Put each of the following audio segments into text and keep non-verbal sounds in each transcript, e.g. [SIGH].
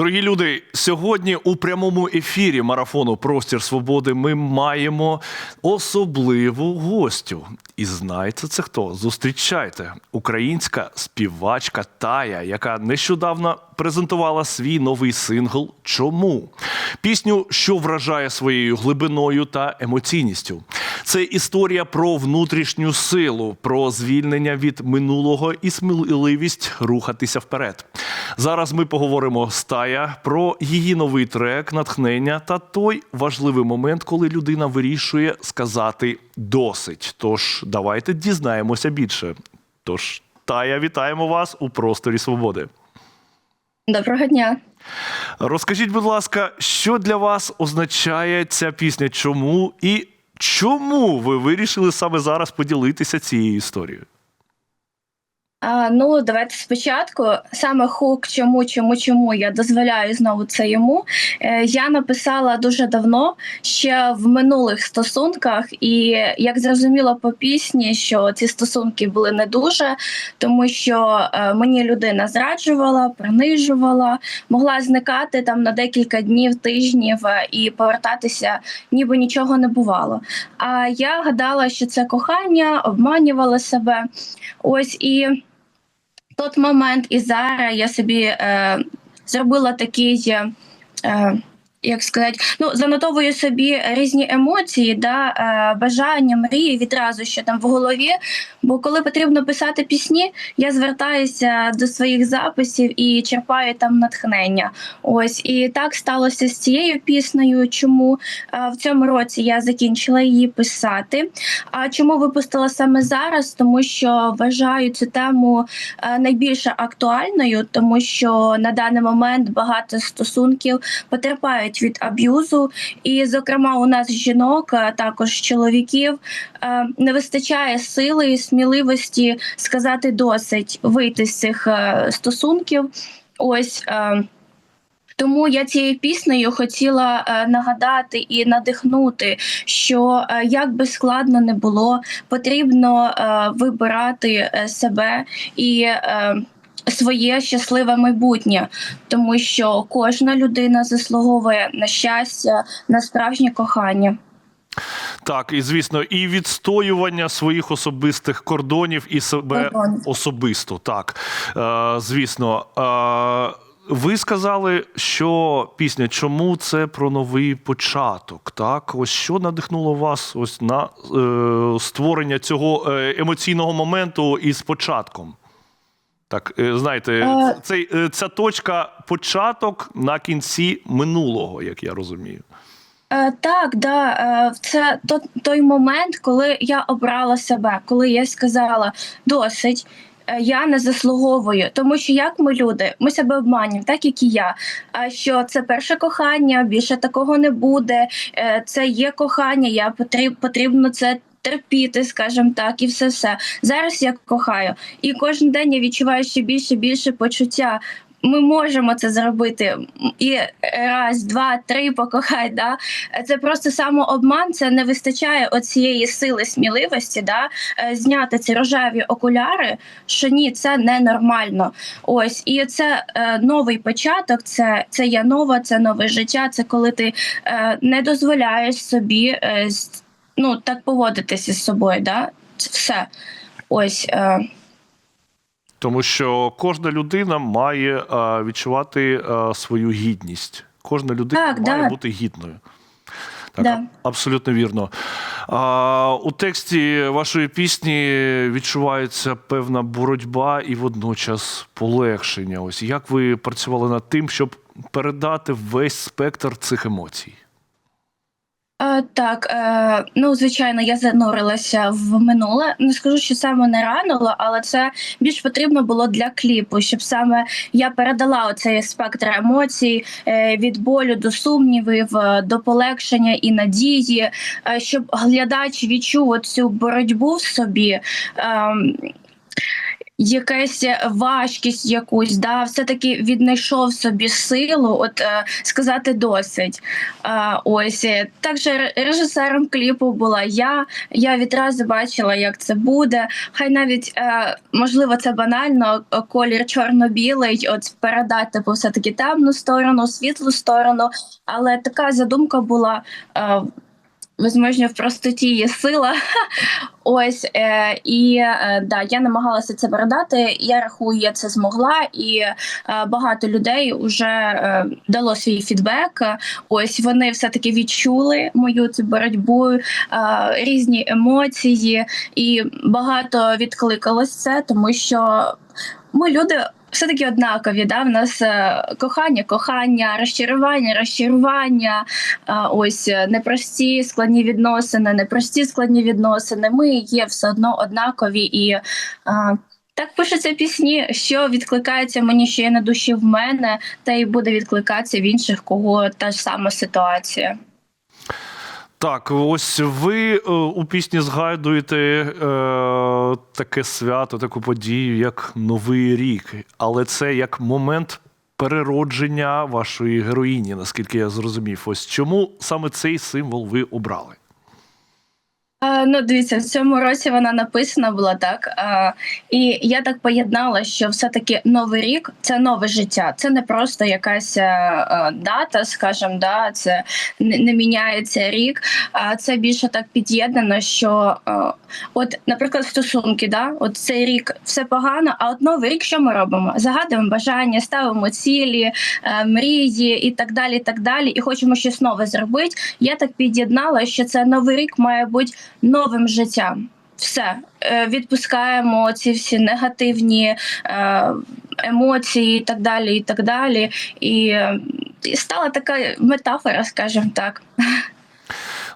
Дорогі люди, сьогодні у прямому ефірі марафону Простір Свободи ми маємо особливу гостю. І знаєте це хто? Зустрічайте українська співачка Тая, яка нещодавно презентувала свій новий сингл Чому пісню, що вражає своєю глибиною та емоційністю. Це історія про внутрішню силу, про звільнення від минулого і сміливість рухатися вперед. Зараз ми поговоримо з Тая про її новий трек, натхнення та той важливий момент, коли людина вирішує сказати досить. Тож давайте дізнаємося більше. Тож, Тая, вітаємо вас у просторі свободи. Доброго дня. Розкажіть, будь ласка, що для вас означає ця пісня? Чому і чому ви вирішили саме зараз поділитися цією історією? А, ну, давайте спочатку. Саме хук, чому, чому, чому я дозволяю знову це йому. Е, я написала дуже давно, ще в минулих стосунках, і як зрозуміло по пісні, що ці стосунки були не дуже, тому що е, мені людина зраджувала, принижувала, могла зникати там на декілька днів, тижнів е, і повертатися, ніби нічого не бувало. А я гадала, що це кохання, обманювала себе. Ось і тот момент і зараз я собі е, зробила такий. Е, як сказати, ну занотовую собі різні емоції, да, е, бажання, мрії відразу, що там в голові. Бо коли потрібно писати пісні, я звертаюся до своїх записів і черпаю там натхнення. Ось і так сталося з цією піснею. Чому е, в цьому році я закінчила її писати? А чому випустила саме зараз? Тому що вважаю цю тему е, найбільш актуальною, тому що на даний момент багато стосунків потерпають від аб'юзу, і, зокрема, у нас жінок, а також чоловіків, е, не вистачає сили і сміливості сказати досить вийти з цих е, стосунків. Ось. е, тому я цією піснею хотіла нагадати і надихнути, що як би складно не було, потрібно вибирати себе і. Своє щасливе майбутнє, тому що кожна людина заслуговує на щастя, на справжнє кохання. Так, і звісно, і відстоювання своїх особистих кордонів і себе Кордонів. особисто. Так, е, звісно. Е, ви сказали, що пісня чому це про новий початок? Так, ось що надихнуло вас ось на е, створення цього е, емоційного моменту із початком? Так, е, знаєте, Е. цей, е, ця точка початок на кінці минулого, як я розумію. Так, да, це то, той момент, коли я обрала себе, коли я сказала досить. Я не заслуговую, тому що як ми люди, ми себе обманюємо, так як і я. А що це перше кохання, більше такого не буде. Це є кохання, я потріб, потрібно це терпіти, скажімо так, і все все. Зараз я кохаю, і кожен день я відчуваю ще більше більше почуття. Ми можемо це зробити і раз, два, три покохай. Да? Це просто самообман, це не вистачає оцієї сили сміливості, да? е, зняти ці рожеві окуляри, що ні, це ненормально. Ось і це е, новий початок, це, це я нова, це нове життя. Це коли ти е, не дозволяєш собі е, ну, так поводитися з собою. Да? Це все. Ось. Е, Тому що кожна людина має е, відчувати е, свою гідність. Кожна людина Так, має да. бути гідною. Так, Да. абсолютно вірно. А, у тексті вашої пісні відчувається певна боротьба і водночас полегшення. Ось як ви працювали над тим, щоб передати весь спектр цих емоцій? Е, так, е, ну звичайно, я занурилася в минуле. Не скажу, що це мене ранило, але це більш потрібно було для кліпу, щоб саме я передала оцей спектр емоцій е, від болю до сумнівів, до полегшення і надії, щоб глядач відчув цю боротьбу в собі. Якась важкість якусь, да, все-таки віднайшов собі силу, от е, сказати досить. Е, ось е, також режисером кліпу була я. Я відразу бачила, як це буде. Хай навіть е, можливо це банально, е, колір чорно-білий, от передати типу, все-таки темну сторону, світлу сторону. Але така задумка була. Е, Возможно, в простоті є сила. [LAUGHS] Ось е, і е, да, я намагалася це передати. Я рахую, я це змогла, і е, багато людей вже е, дало свій фідбек. Ось вони все таки відчули мою цю боротьбу, е, різні емоції, і багато відкликалось це, тому що ми люди. Все таки однакові, да? В нас е, кохання, кохання, розчарування, розчарування, ось е, непрості складні відносини, непрості складні відносини. Ми є все одно однакові і. Так пишуться пісні, що відкликається мені, що є на душі в мене, та й буде відкликатися в інших, кого та ж сама ситуація. Так, ось ви е, у пісні згадуєте е, таке свято, таку подію, як Новий рік. Але це як момент переродження вашої героїні, наскільки я зрозумів. Ось чому саме цей символ ви обрали? Е, Ну, дивіться, в цьому році вона написана була так. Е, і я так поєднала, що все-таки новий рік це нове життя. Це не просто якась е, дата, скажімо, да, це не, міняється рік, а це більше так під'єднано, що от, наприклад, стосунки, да, от цей рік все погано, а от новий рік що ми робимо? Загадуємо бажання, ставимо цілі, мрії і так далі. І так далі. І хочемо щось нове зробити. Я так під'єднала, що це новий рік має бути новим життям. Все Е, відпускаємо ці всі негативні е, емоції, і так далі. І так далі. І, е, і стала така метафора, скажімо так.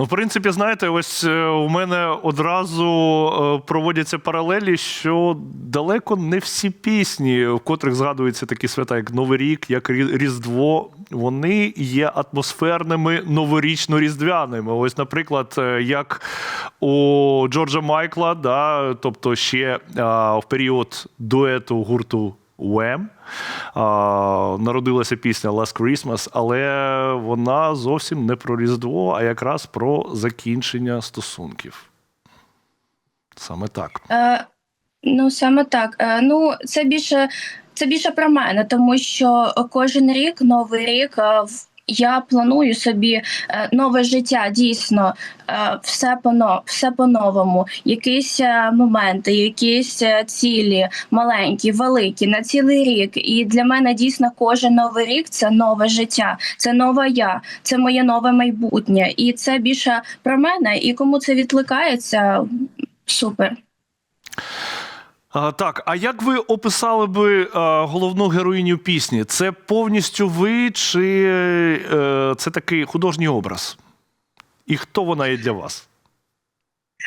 Ну, в принципі, знаєте, ось е, у мене одразу е, проводяться паралелі, що далеко не всі пісні, в котрих згадуються такі свята, як Новий рік, як Різдво, вони є атмосферними новорічно-різдвяними. Ось, наприклад, е, як у Джорджа Майкла, да, тобто ще а, в період дуету гурту Wham! Народилася пісня Last Christmas, але вона зовсім не про Різдво, а якраз про закінчення стосунків. Саме так. Е, ну, саме так. Е, ну, це більше, це більше про мене, тому що кожен рік, новий рік. е, Я планую собі е, нове життя, дійсно, е, все по все по-новому. Якісь е, моменти, якісь цілі, маленькі, великі, на цілий рік. І для мене дійсно кожен новий рік це нове життя, це нова я, це моє нове майбутнє. І це більше про мене. І кому це відкликається, супер. Так, а як ви описали би а, головну героїню пісні? Це повністю ви, чи е, це такий художній образ? І хто вона є для вас?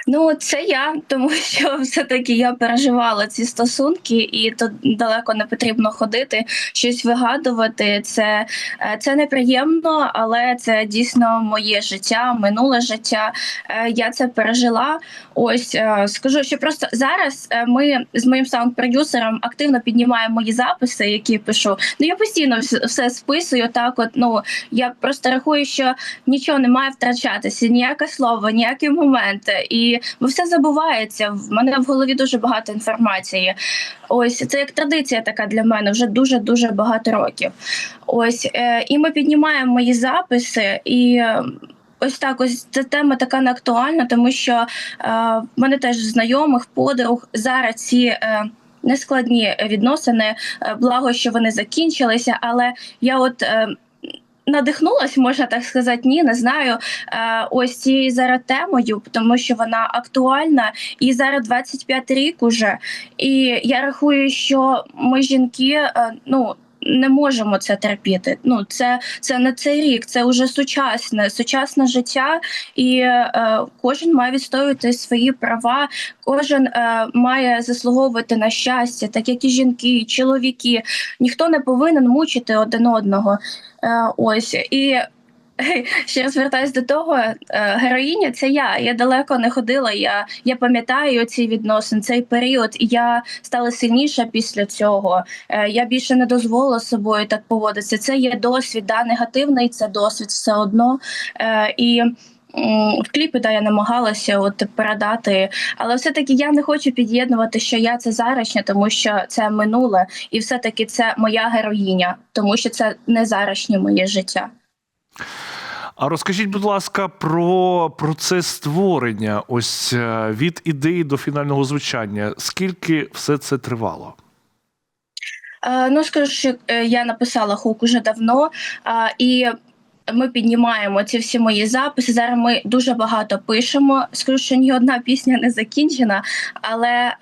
Ну, це я, тому [LAUGHS] що все-таки я переживала ці стосунки, і тут далеко не потрібно ходити, щось вигадувати. Це, е, це неприємно, але це дійсно моє життя, минуле життя. Е, Я це пережила. Ось е, скажу, що просто зараз ми з моїм саунд-продюсером активно піднімаємо мої записи, які пишу. Ну я постійно все списую. Так, от ну я просто рахую, що нічого не має втрачатися, ніяке слово, ніякі моменти. І бо все забувається. В мене в голові дуже багато інформації. Ось це як традиція така для мене вже дуже дуже багато років. Ось е, і ми піднімаємо мої записи і. е, Ось так, ось ця тема така не актуальна, тому що е, в мене теж знайомих, подруг зараз ці е, нескладні відносини, е, благо, що вони закінчилися, але я от е, надихнулась, можна так сказати, ні, не знаю. Е, ось цією зараз темою, тому що вона актуальна, і зараз 25 рік уже. І я рахую, що ми жінки, е, ну. Не можемо це терпіти. Ну це, це не цей рік, це вже сучасне, сучасне життя, і е, кожен має відстоювати свої права, кожен е, має заслуговувати на щастя, так як і жінки, і чоловіки. Ніхто не повинен мучити один одного. Е, ось і [LAUGHS] ще раз вертаюсь до того, е, героїня це я. Я далеко не ходила. Я, я пам'ятаю ці відносини, цей період, я стала сильніша після цього. Е, Я більше не дозволила собою так поводитися. Це є досвід, да, негативний це досвід все одно. Е, І в кліпі да, я намагалася от передати, але все-таки я не хочу під'єднувати, що я це зарашня, тому що це минуле, і все-таки це моя героїня, тому що це не зарашнє моє життя. А розкажіть, будь ласка, про процес створення, ось е, від ідеї до фінального звучання. Скільки все це тривало? Е, ну, скажу, що е, я написала хук уже давно, і ми піднімаємо ці всі мої записи. Зараз ми дуже багато пишемо. Скажу, що ні одна пісня не закінчена, але е,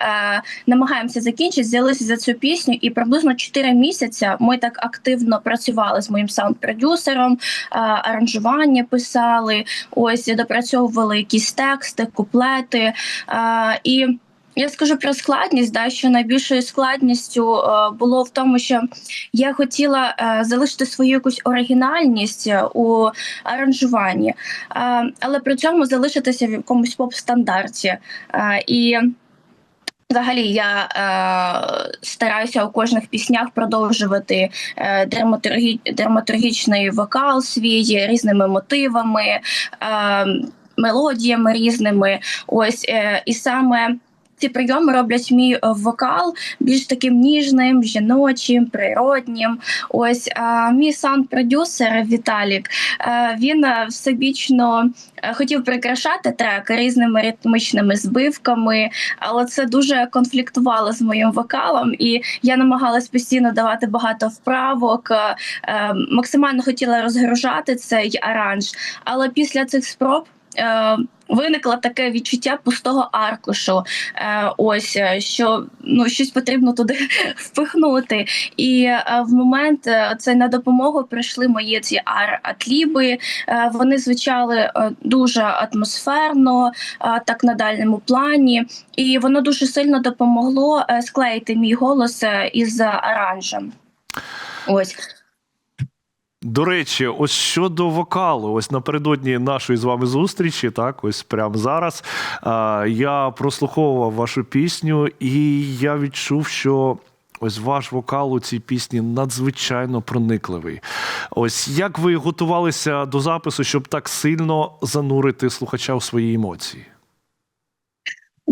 намагаємося закінчити. Взялися за цю пісню, і приблизно 4 місяці ми так активно працювали з моїм саунд-продюсером, е, аранжування писали, ось допрацьовували якісь тексти, куплети. Е, і я скажу про складність, да, що найбільшою складністю е, було в тому, що я хотіла е, залишити свою якусь оригінальність е, у аранжуванні, е, але при цьому залишитися в якомусь поп-стандарті. Е, і Взагалі, я е, стараюся у кожних піснях продовжувати е, драматургі, драматургічний вокал свій різними мотивами, е, мелодіями різними. Ось е, і саме ці прийоми роблять мій е, вокал більш таким ніжним, жіночим, природнім. Ось мій саунд-продюсер Віталік. е, Він е, всебічно хотів прикрашати трек різними ритмічними збивками, але це дуже конфліктувало з моїм вокалом, і я намагалась постійно давати багато вправок. е, е, Максимально хотіла розгружати цей аранж, але після цих спроб. Е, Виникло таке відчуття пустого аркушу. Е, ось е, що ну щось потрібно туди [LAUGHS] впихнути. І в момент це на допомогу прийшли мої ці ар-атліби. Вони звучали дуже атмосферно, так на дальньому плані, і воно дуже сильно допомогло склеїти мій голос із аранжем. Ось. До речі, ось щодо вокалу, ось напередодні нашої з вами зустрічі, так, ось прямо зараз. Я прослуховував вашу пісню, і я відчув, що. Ось ваш вокал у цій пісні надзвичайно проникливий. Ось як ви готувалися до запису, щоб так сильно занурити слухача у свої емоції?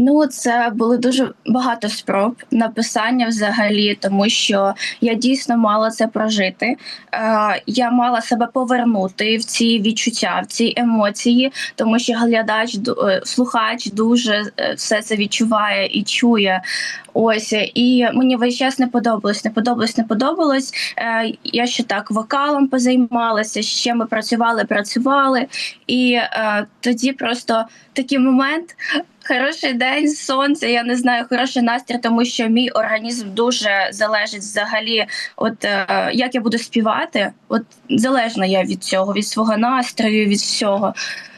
Ну, це були дуже багато спроб написання взагалі, тому що я дійсно мала це прожити. Е, я мала себе повернути в ці відчуття, в ці емоції, тому що глядач, е, слухач дуже е, все це відчуває і чує. Ось і мені весь час не подобалось, не подобалось, не подобалось. Е, я ще так вокалом позаймалася, ще ми працювали, працювали, і е, тоді просто такий момент. Хороший день, сонце. Я не знаю, хороший настрій, тому що мій організм дуже залежить взагалі. От е, як я буду співати, от залежна я від цього, від свого настрою, від всього.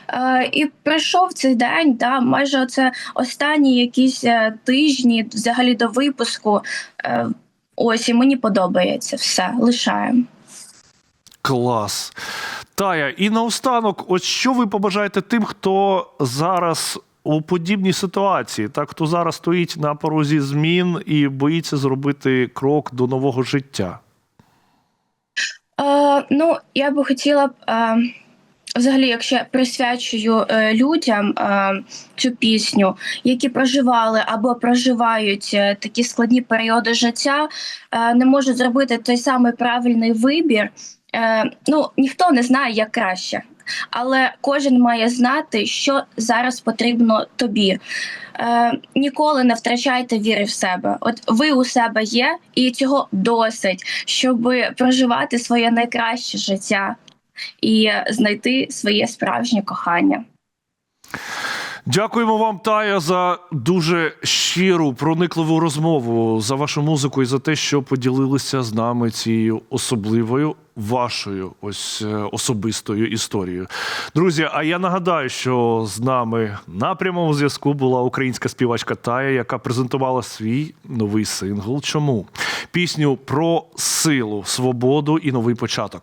Е, і прийшов цей день, да, майже це останні якісь е, тижні, взагалі до випуску. Е, ось і мені подобається все. Лишаємо. Клас. Тая, і наостанок, ось що ви побажаєте тим, хто зараз у подібній ситуації, так хто зараз стоїть на порозі змін і боїться зробити крок до нового життя? Е, ну, я би хотіла б. Е, Взагалі, якщо я присвячую е, людям е, цю пісню, які проживали або проживають е, такі складні періоди життя, е, не можуть зробити той самий правильний вибір. Е, ну, ніхто не знає, як краще, але кожен має знати, що зараз потрібно тобі. Е, ніколи не втрачайте віри в себе. От ви у себе є, і цього досить, щоб проживати своє найкраще життя і знайти своє справжнє кохання. Дякуємо вам, Тая, за дуже щиру, проникливу розмову, за вашу музику і за те, що поділилися з нами цією особливою вашою ось е, особистою історією. Друзі, а я нагадаю, що з нами на прямому зв'язку була українська співачка Тая, яка презентувала свій новий сингл. Чому? Пісню про силу, свободу і новий початок.